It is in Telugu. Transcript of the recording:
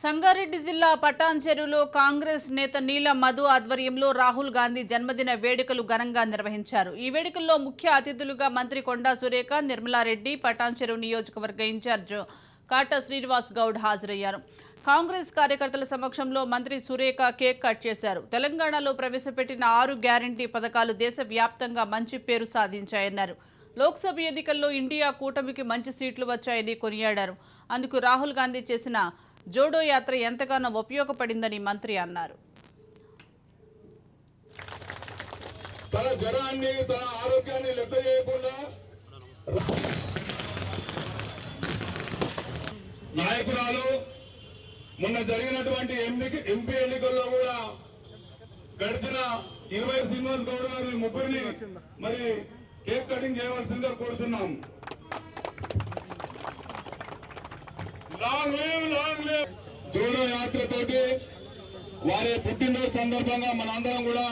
సంగారెడ్డి జిల్లా పటాన్ చెరువులో కాంగ్రెస్ నేత నీలం మధు ఆధ్వర్యంలో రాహుల్ గాంధీ జన్మదిన వేడుకలు ఘనంగా నిర్వహించారు. ఈ వేడుకల్లో ముఖ్య అతిథులుగా మంత్రి కొండా సురేఖ నిర్మలారెడ్డి పటాన్ చెరువు నియోజకవర్గ ఇన్ఛార్జ్ కాటా శ్రీనివాస్ గౌడ్ హాజరయ్యారు. కాంగ్రెస్ కార్యకర్తల సమక్షంలో మంత్రి సురేఖ కేక్ కట్ చేశారు. తెలంగాణలో ప్రవేశపెట్టిన ఆరు గ్యారంటీ పథకాలు దేశవ్యాప్తంగా మంచి పేరు సాధించాయన్నారు. లోక్సభ ఎన్నికల్లో ఇండియా కూటమికి మంచి సీట్లు వచ్చాయని కొనియాడారు. అందుకు రాహుల్ గాంధీ చేసిన జోడో యాత్ర ఎంతగానో ఉపయోగపడిందని మంత్రి అన్నారు. తన జ్వరాన్ని తన ఆరోగ్యాన్ని లెక్క చేయకుండా నాయకురాలు మొన్న జరిగినటువంటి ఎన్నిక ఎంపీ ఎన్నికల్లో కూడా గడిచిన ఇరవై శ్రీనివాస్ గౌడ్ గారి ముగ్గురిని మరి కేక్ కటింగ్ చేయవలసిందిగా కోరుతున్నాం లాంగ్ లివ్ జోడో యాత్రతోటి వారి పుట్టినరోజు సందర్భంగా మనందరం కూడా